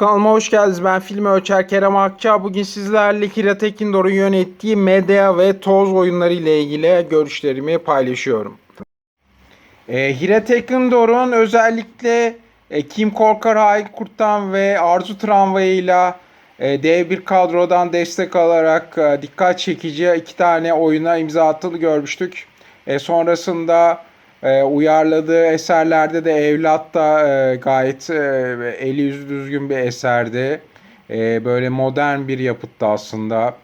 kanalıma hoş geldiniz. Ben film ölçer Kerem Akça. Bugün sizlerle Kira Tekindor'un yönettiği Medea ve Toz oyunları ile ilgili görüşlerimi paylaşıyorum. E, Hira Tekindor'un özellikle e, Kim Korkar Hain Kurt'tan ve Arzu Tramvayı'yla e, dev bir kadrodan destek alarak e, dikkat çekici iki tane oyuna imza attığını görmüştük. E, sonrasında e, uyarladığı eserlerde de Evlat da e, gayet e, eli yüzü düzgün bir eserdi. E, böyle modern bir yapıttı aslında.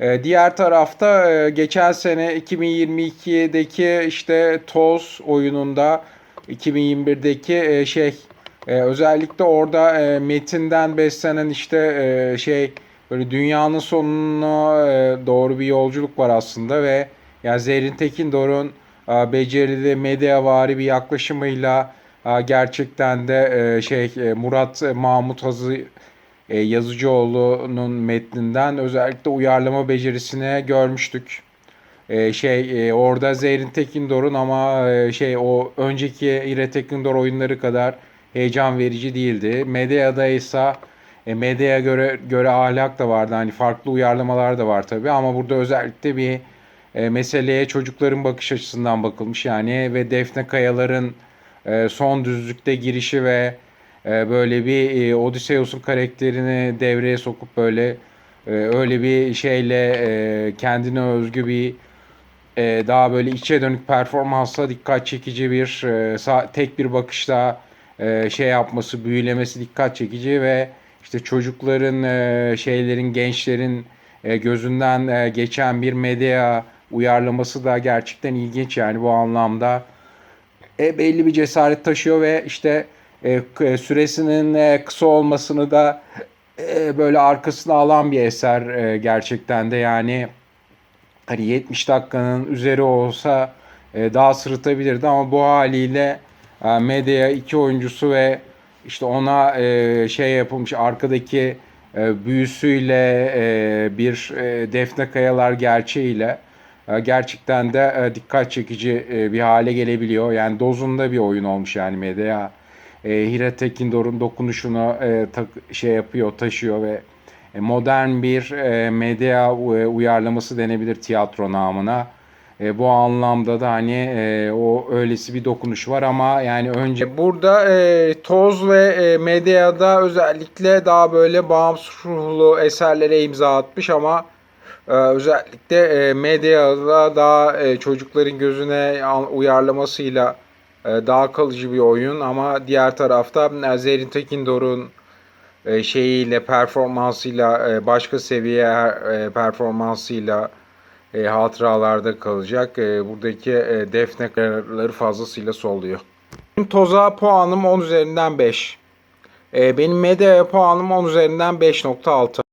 E, diğer tarafta e, geçen sene 2022'deki işte Toz oyununda 2021'deki e, şey e, özellikle orada e, metinden beslenen işte e, şey böyle dünyanın sonuna e, doğru bir yolculuk var aslında ve yani Zerrin Tekindor'un e, becerili medyavari bir yaklaşımıyla e, gerçekten de e, şey e, Murat Mahmut Hazı e, Yazıcıoğlu'nun metninden özellikle uyarlama becerisini görmüştük. E, şey e, orada Zerrin Tekindor'un ama e, şey o önceki İre Tekindor oyunları kadar heyecan verici değildi. Medya'da ise e, medyaya göre göre ahlak da vardı. Hani farklı uyarlamalar da var tabii ama burada özellikle bir e, meseleye çocukların bakış açısından bakılmış yani. Ve Defne Kayalar'ın e, son düzlükte girişi ve e, böyle bir e, Odysseus'un karakterini devreye sokup böyle e, öyle bir şeyle e, kendine özgü bir e, daha böyle içe dönük performansla dikkat çekici bir e, tek bir bakışla e, şey yapması, büyülemesi dikkat çekici ve işte çocukların, e, şeylerin, gençlerin e, gözünden e, geçen bir medya uyarlaması da gerçekten ilginç yani bu anlamda. E, belli bir cesaret taşıyor ve işte e, k- süresinin e, kısa olmasını da e, böyle arkasına alan bir eser e, gerçekten de yani hani 70 dakikanın üzeri olsa e, daha sırıtabilirdi ama bu haliyle e, medya iki oyuncusu ve işte ona e, şey yapılmış arkadaki e, büyüsüyle e, bir e, Defne Kayalar gerçeğiyle e, gerçekten de e, dikkat çekici e, bir hale gelebiliyor. Yani dozunda bir oyun olmuş yani medya. E, Hira Tekindor'un dokunuşunu e, şey yapıyor, taşıyor ve e, modern bir e, medya e, uyarlaması denebilir tiyatro namına. E, bu anlamda da hani e, o öylesi bir dokunuş var ama yani önce burada e, Toz ve e, medyada özellikle daha böyle bağımsız ruhlu eserlere imza atmış ama e, özellikle e, medyada daha e, çocukların gözüne uyarlamasıyla e, daha kalıcı bir oyun ama diğer tarafta Zerrin Tekindor'un şeyiyle performansıyla başka seviye performansıyla hatıralarda kalacak. Buradaki defne kararları fazlasıyla solluyor. Benim toza puanım 10 üzerinden 5. E, benim medya puanım 10 üzerinden 5.6.